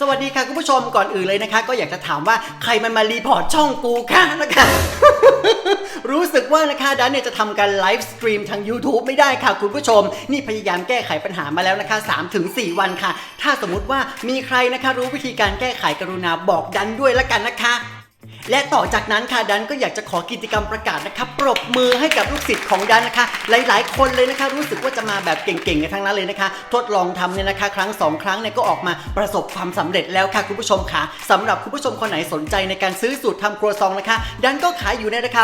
สวัสดีค่ะคุณผู้ชมก่อนอื่นเลยนะคะ ก็อยากจะถามว่าใครมันมารีพอร์ตช่องกูค่ะนะคะ รู้สึกว่านะคะดันเนี่ยจะทำการไลฟ์สตรีมทาง YouTube ไม่ได้ค่ะคุณผู้ชม นี่พยายามแก้ไขปัญหามาแล้วนะคะ 3-4 วันค่ะ ถ้าสมมุติว่ามีใครนะคะรู้วิธีการแก้ไขกรุณาบอกดันด้วยละกันนะคะ และต่อจากนั้นค่ะดันก็อยากจะขอกิจกรรมประกาศนะคะปรบมือให้กับลูกศิษย์ของดันนะคะ หลายๆ คนเลยนะคะ รู้สึกว่าจะมาแบบเก่งๆกันทั้งนั้นเลยนะคะ ทดลองทำเนี่ยนะคะ ครั้งสองครั้งเนี่ยก็ออกมาประสบความสำเร็จแล้วค่ะคุณผู้ชมค่ะสำหรับคุณผู้ชมคนไหนสนใจในการซื้อสูตรทำครัวซองนะคะ ดันก็ขายอยู่ในราคา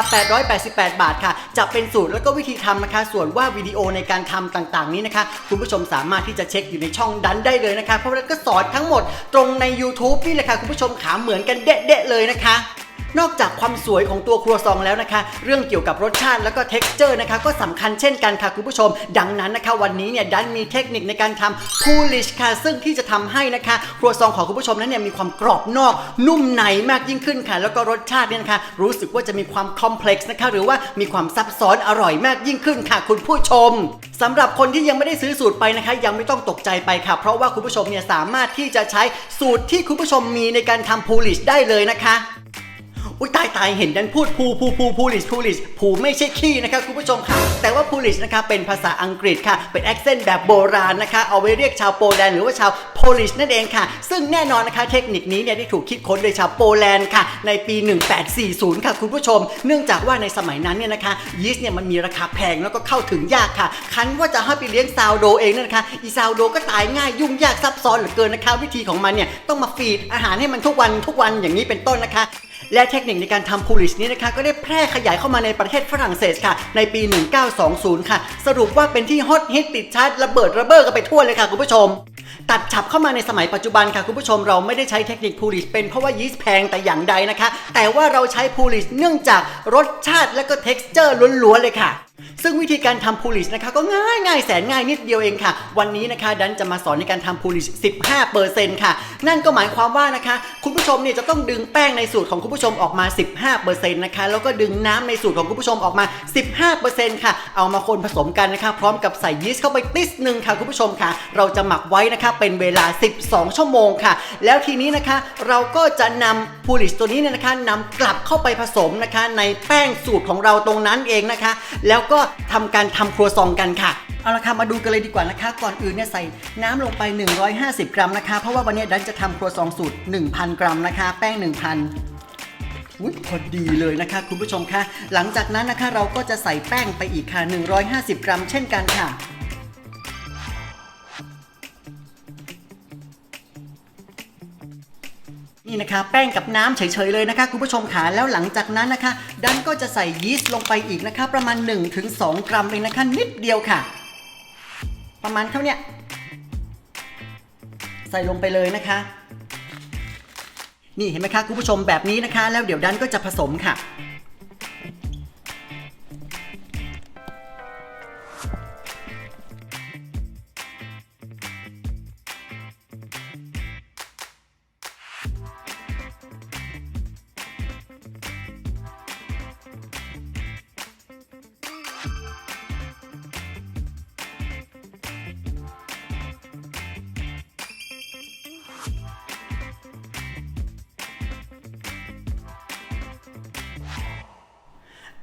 888 บาทค่ะ จะเป็นสูตรแล้วก็วิธีทำนะคะ ส่วนว่าวิดีโอในการทำต่างๆ นี้นะคะ คุณผู้ชมสามารถที่จะเช็คอยู่ในช่องดันได้เลยนะคะ เพราะว่าดันก็สอนทั้งหมดตรงใน YouTube นี่แหละค่ะคุณผู้ชมขาเหมือนกันเด๊ะๆเลยนะคะ นอกจากความสวยของตัวครัวซองแล้วนะคะ เรื่องเกี่ยวกับรสชาติแล้วก็ t e x t อร์นะคะ ก็สำคัญเช่นกันค่ะคุณผู้ชม ดังนั้นนะคะวันนี้เนี่ยดันมีเทคนิคในการทำ Polish ค่ะ ซึ่งที่จะทำให้นะคะ ครัวซองของคุณผู้ชมนั้นเนี่ยมีความกรอบนอก นุ่มในมากยิ่งขึ้นค่ะ แล้วก็รสชาติเนี่ยนะคะรู้สึกว่าจะมีความคอมเพล็กซ์นะคะหรือว่ามีความซับซ้อนอร่อยมากยิ่งขึ้นค่ะ คุณผู้ชมสำหรับคนที่ยังไม่ได้ซื้อสูตรไปนะคะ ยังไม่ต้องตกใจไปค่ะ เพราะว่าคุณผู้ชมเนี่ยสามารถที่จะใช้สูตรที่คุณผู้ชมมีในการทำ Polish ได้เลยนะคะ อุ้ยตายตายเห็นดันพูดพูพูพูพูลิชพูลิชพูไม่ใช่ขี้นะคะคุณผู้ชมค่ะ แต่ว่าพูลิชนะคะเป็นภาษาอังกฤษค่ะ เป็นแอคเซนต์แบบโบราณนะคะ เอาไว้เรียกชาวโปแลนด์หรือว่าชาวโพลิชนั่นเองค่ะ ซึ่งแน่นอนนะคะเทคนิคนี้เนี่ยได้ถูกคิดค้นโดยชาวโปแลนด์ค่ะ ในปี 1840 ค่ะคุณผู้ชม เนื่องจากว่าในสมัยนั้นเนี่ยนะคะยีสต์เนี่ยมันมีราคาแพงแล้วก็เข้าถึงยากค่ะ คันว่าจะให้ไปเลี้ยงซาวโดเองเนยนะคะอีซาวโดก็ตายง่ายยุ่งยากซับซ้อนเหลือเกินนะคะ วิธีของมันเนี่ยต้องมาฟีดอาหารให้มันทุกวันทุกวันอย่างนี้เป็นต้นนะคะ และเทคนิคในการทำพูลิชนี้นะคะก็ได้แพร่ขยายเข้ามาในประเทศฝรั่งเศสค่ะ ในปี 1920 ค่ะ สรุปว่าเป็นที่ฮอตฮิตติดชาร์ตระเบิดระเบ้อกันไปทั่วเลยค่ะคุณผู้ชมตัดฉับเข้ามาในสมัยปัจจุบันค่ะคุณผู้ชมเราไม่ได้ใช้เทคนิคพูลิชเป็นเพราะว่ายีสต์แพงแต่อย่างใดนะคะ แต่ว่าเราใช้พูลิชเนื่องจากรสชาติและก็เท็กซ์เจอร์ล้วนๆเลยค่ะ ซึ่งวิธีการทำพูลิชนะคะก็ง่ายง่ายแสนง่ายนิดเดียวเองค่ะ วันนี้นะคะดันจะมาสอนในการทำพูลิช15%ค่ะ นั่นก็หมายความว่านะคะ คุณผู้ชมเนี่ยจะต้องดึงแป้งในสูตรของคุณผู้ชมออกมา 15%นะคะแล้วก็ดึงน้ำในสูตรของคุณผู้ชมออกมา 15%ค่ะ เอามาคนผสมกันนะคะพร้อมกับใส่ยีสต์เข้าไปติสหนึ่งค่ะคุณผู้ชมค่ะ เราจะหมักไว้นะคะเป็นเวลา 12 ชั่วโมงค่ะ แล้วทีนี้นะคะเราก็จะนำพูลิชตัวนี้เนี่ยนะคะนำกลับเข้าไปผสมนะคะในแป้งสูตรของเราตรงนั้นเองนะคะ แล้วก็ทำการทำครัวซองกันค่ะเอาละค่ะมาดูกันเลยดีกว่านะคะ ก่อนอื่นเนี่ยใส่น้ำลงไป 150 กรัมนะคะ เพราะว่าวันนี้ดันจะทำครัวซองสูตร 1,000 กรัมนะคะ แป้ง 1,000อุ้ยพอดีเลยนะคะ คุณผู้ชมคะหลังจากนั้นนะคะเราก็จะใส่แป้งไปอีกค่ะ 150 กรัม เช่นกันค่ะ นี่นะคะแป้งกับน้ำเฉยๆเลยนะคะ คุณผู้ชมขาแล้วหลังจากนั้นนะคะ ดันก็จะใส่ยีสต์ลงไปอีกนะคะ ประมาณ 1-2 กรัมเองนะคะ นิดเดียวค่ะ ประมาณเท่าเนี้ยใส่ลงไปเลยนะคะ นี่เห็นไหมคะคุณผู้ชมแบบนี้นะคะ แล้วเดี๋ยวดันก็จะผสมค่ะ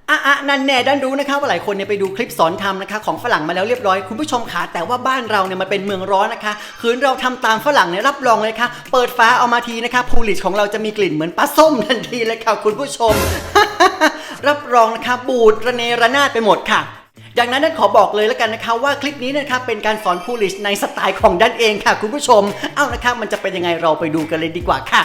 อะอะนั่นแน่ดันรู้นะคะว่าหลายคนเนี่ยไปดูคลิปสอนทำนะคะ ของฝรั่งมาแล้วเรียบร้อยคุณผู้ชมขาแต่ว่าบ้านเราเนี่ยมันเป็นเมืองร้อนนะคะคืนเราทำตามฝรั่งเนี่ยรับรองเลยค่ะ เปิดฟ้าเอามาทีนะคะพูลิชของเราจะมีกลิ่นเหมือนปลาส้มทันทีเลยค่ะคุณผู้ชม รับรองนะคะบูดระเนระนาดไปหมดค่ะดังนั้นดันขอบอกเลยแล้วกันนะคะว่าคลิปนี้นะคะเป็นการสอนพูลิชในสไตล์ของดันเองค่ะ คุณผู้ชม เอ้านะคะมันจะเป็นยังไงเราไปดูกันเลยดีกว่าค่ะ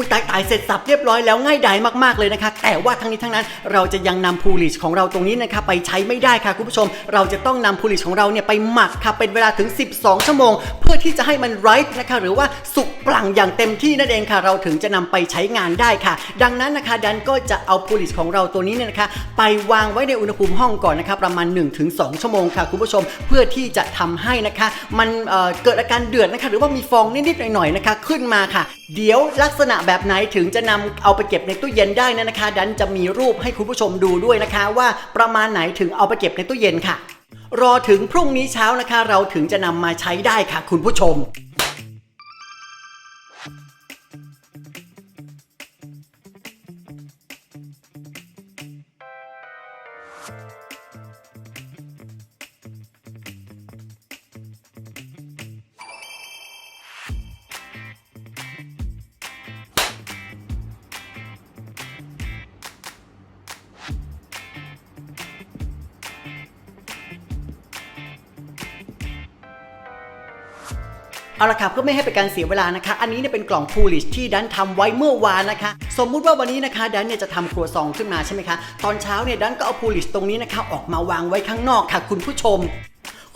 อุ้ยตายตายเสร็จสับเรียบร้อยแล้วง่ายดายมากๆเลยนะคะ แต่ว่าทั้งนี้ทั้งนั้นเราจะยังนำพูลิชของเราตรงนี้นะคะไปใช้ไม่ได้ค่ะคุณผู้ชม เราจะต้องนำพูลิชของเราเนี่ยไปหมักค่ะเป็นเวลาถึง 12 ชั่วโมง เพื่อที่จะให้มันไรป์นะคะหรือว่าสุกปลั่งอย่างเต็มที่นั่นเองค่ะ เราถึงจะนำไปใช้งานได้ค่ะ ดังนั้นนะคะดันก็จะเอาพูลิชของเราตัวนี้เนี่ยนะคะ ไปวางไว้ในอุณหภูมิห้องก่อนนะคะประมาณ 1-2 ชั่วโมงค่ะคุณผู้ชมเพื่อที่จะทำให้นะคะ มันเเกิดอาการเดือดนะคะหรือว่ามีฟองนิดๆหน่อยๆนะคะ ขึ้นมาค่ะ เดี๋ยวลักษณะแบบไหนถึงจะนำเอาไปเก็บในตู้เย็นได้นะนะคะ ดันจะมีรูปให้คุณผู้ชมดูด้วยนะคะ ว่าประมาณไหนถึงเอาไปเก็บในตู้เย็นค่ะ รอถึงพรุ่งนี้เช้านะคะ เราถึงจะนำมาใช้ได้ค่ะ คุณผู้ชม เอาละครับเพื่อไม่ให้เป็นการเสียเวลานะคะ อันนี้เนี่ยเป็นกล่องฟูลิชที่ดันทำไว้เมื่อวานนะคะ สมมุติว่าวันนี้นะคะดันเนี่ยจะทำครัวซองขึ้นมาใช่ไหมคะ ตอนเช้าเนี่ยดันก็เอาฟูลิชตรงนี้นะคะ ออกมาวางไว้ข้างนอกค่ะ คุณผู้ชม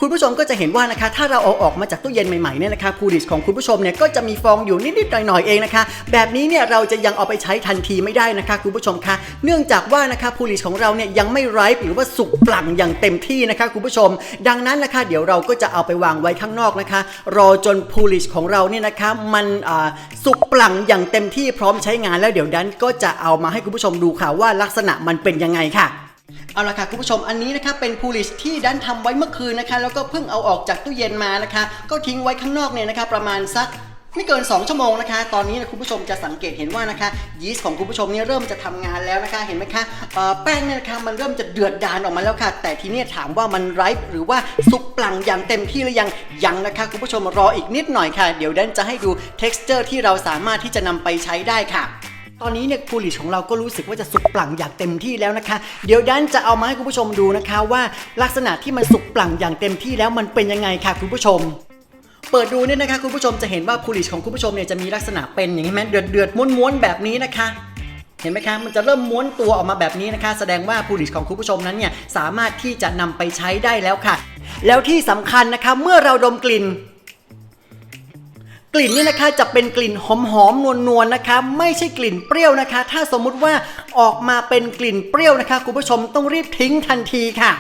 คุณผู้ชมก็จะเห็นว่านะคะ ถ้าเราเอาออกมาจากตู้เย็นใหม่ๆเนี่ยนะคะพูลิชของคุณผู้ชมเนี่ยก็จะมีฟองอยู่นิดๆหน่อยๆเองนะคะ แบบนี้เนี่ยเราจะยังเอาไปใช้ทันทีไม่ได้นะคะคุณผู้ชมคะ เนื่องจากว่านะคะพูลิชของเราเนี่ยยังไม่ไรป์หรือว่าสุกปลั่งอย่างเต็มที่นะคะคุณผู้ชม ดังนั้นนะคะ เดี๋ยวเราก็จะเอาไปวางไว้ข้างนอกนะคะ รอจนพูลิชของเราเนี่ยนะคะมันสุกปลั่งอย่างเต็มที่พร้อมใช้งานแล้วเดี๋ยวดันก็จะเอามาให้คุณผู้ชมดูค่ะว่าลักษณะมันเป็นยังไงค่ะ เอาละค่ะคุณผู้ชมอันนี้นะคะเป็นพูลิชที่ดันทำไว้เมื่อคืนนะคะ แล้วก็เพิ่งเอาออกจากตู้เย็นมานะคะ ก็ทิ้งไว้ข้างนอกเนี่ยนะคะประมาณสักไม่เกิน 2 ชั่วโมงนะคะ ตอนนี้นะคุณผู้ชมจะสังเกตเห็นว่านะคะยีสต์ของคุณผู้ชมเนี่ยเริ่มจะทำงานแล้วนะคะ เห็นไหมคะแป้งเนี่ยนะคะมันเริ่มจะเดือดดานออกมาแล้วค่ะ แต่ทีเนี้ยถามว่ามันไรป์หรือว่าสุกปลังอย่างเต็มที่หรือยังยังนะคะคุณผู้ชมรออีกนิดหน่อยค่ะ เดี๋ยวดันจะให้ดู texture ที่เราสามารถที่จะนำไปใช้ได้ค่ะ ตอนนี้เนี่ยพูลิชของเราก็รู้สึกว่าจะสุกปลั่งอย่างเต็มที่แล้วนะคะ เดี๋ยวดันจะเอามาให้คุณผู้ชมดูนะคะว่าลักษณะที่มันสุกปลั่งอย่างเต็มที่แล้วมันเป็นยังไงค่ะคุณผู้ชมเปิดดูเนี่ยนะคะคุณผู้ชมจะเห็นว่าพูลิชของคุณผู้ชมเนี่ยจะมีลักษณะเป็นอย่างนี้ไหมเดือดเดือดม้วนม้วนแบบนี้นะคะ เห็นไหมคะมันจะเริ่มม้วนตัวออกมาแบบนี้นะคะ แสดงว่าพูลิชของคุณผู้ชมนั้นเนี่ยสามารถที่จะนำไปใช้ได้แล้วค่ะ แล้วที่สำคัญนะคะเมื่อเราดมกลิ่น กลิ่นนี่นะคะจะเป็นกลิ่นหอมหอมนวลนวลๆนะคะ ไม่ใช่กลิ่นเปรี้ยวนะคะ ถ้าสมมุติว่าออกมาเป็นกลิ่นเปรี้ยวนะคะคุณผู้ชมต้องรีบทิ้งทันทีค่ะ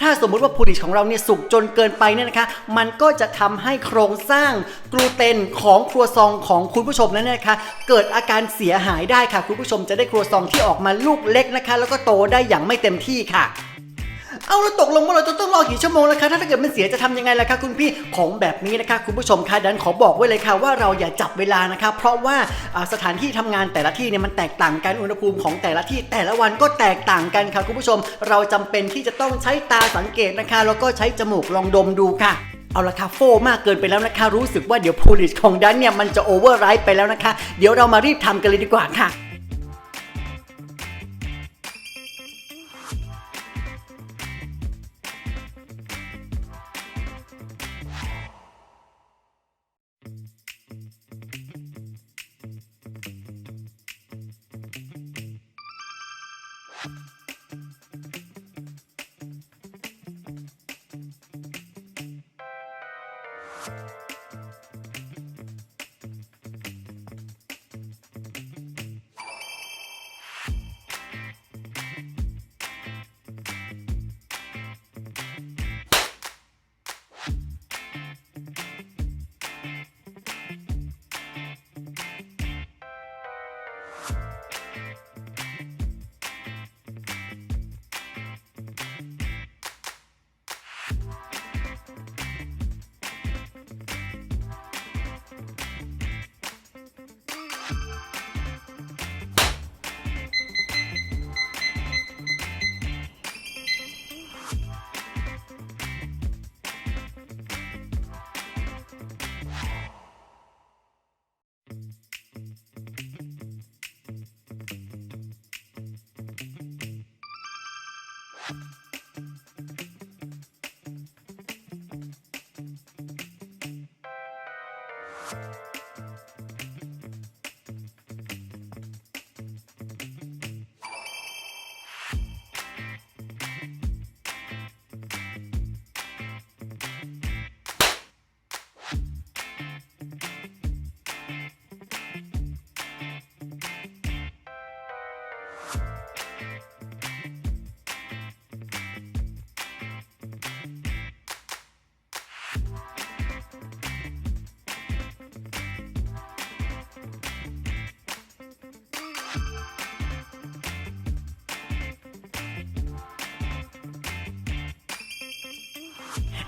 ถ้าสมมุติว่าพูลิชของเราเนี่ยสุกจนเกินไปเนี่ยนะคะ มันก็จะทำให้โครงสร้างกลูเตนของครัวซองของคุณผู้ชมนั้นนะคะ เกิดอาการเสียหายได้ค่ะ คุณผู้ชมจะได้ครัวซองที่ออกมาลูกเล็กนะคะ แล้วก็โตได้อย่างไม่เต็มที่ค่ะ เอาแล้วตกลงว่าเราจะต้องรอกี่ชั่วโมงแล้วคะถ้าเกิดมันเสียจะทำยังไงล่ะคะคุณพี่ของแบบนี้นะคะคุณผู้ชมคะดันขอบอกไว้เลยค่ะว่าเราอย่าจับเวลานะคะเพราะว่าสถานที่ทำงานแต่ละที่เนี่ยมันแตกต่างกันอุณหภูมิของแต่ละที่แต่ละวันก็แตกต่างกันค่ะคุณผู้ชม เราจำเป็นที่จะต้องใช้ตาสังเกตนะคะ แล้วก็ใช้จมูกลองดมดูค่ะเอาละค่ะโฟมากเกินไปแล้วนะคะ รู้สึกว่าเดี๋ยวโพลิชของดันเนี่ยมันจะโอเวอร์ไรป์ไปแล้วนะคะ เดี๋ยวเรามารีบทำกันเลยดีกว่าค่ะ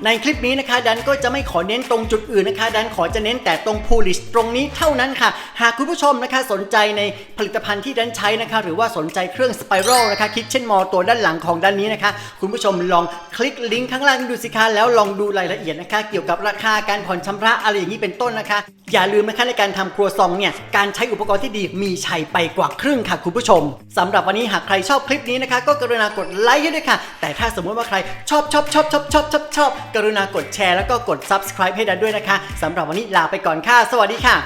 ในคลิปนี้นะคะดันก็จะไม่ขอเน้นตรงจุดอื่นนะคะ ดันขอจะเน้นแต่ตรง polish ตรงนี้เท่านั้นค่ะ หากคุณผู้ชมนะคะสนใจในผลิตภัณฑ์ที่ดันใช้นะคะ หรือว่าสนใจเครื่อง Spiral นะคะ Kitchen m o ตัวด้านหลังของด้านนี้นะคะ คุณผู้ชมลองคลิกลิงก์ข้างล่างดูสิคะแล้วลองดูรายละเอียดนะคะ เกี่ยวกับราคาการผ่อนชำระอะไรอย่างนี้เป็นต้นนะคะ อย่าลืมนะคะในการทำครัวซองเนี่ยการใช้อุปกรณ์ที่ดีมีชัยไปกว่าครึ่งค่ะคุณผู้ชมสำหรับวันนี้หากใครชอบคลิปนี้นะคะ ก็กรุณากดไลค์ให้ด้วยค่ะ แต่ถ้าสมมติว่าใครชอบชอบชอบชอบชอบชอบชอบกรุณากดแชร์แล้วก็กด subscribe ให้ดันด้วยนะคะสำหรับวันนี้ลาไปก่อนค่ะ สวัสดีค่ะ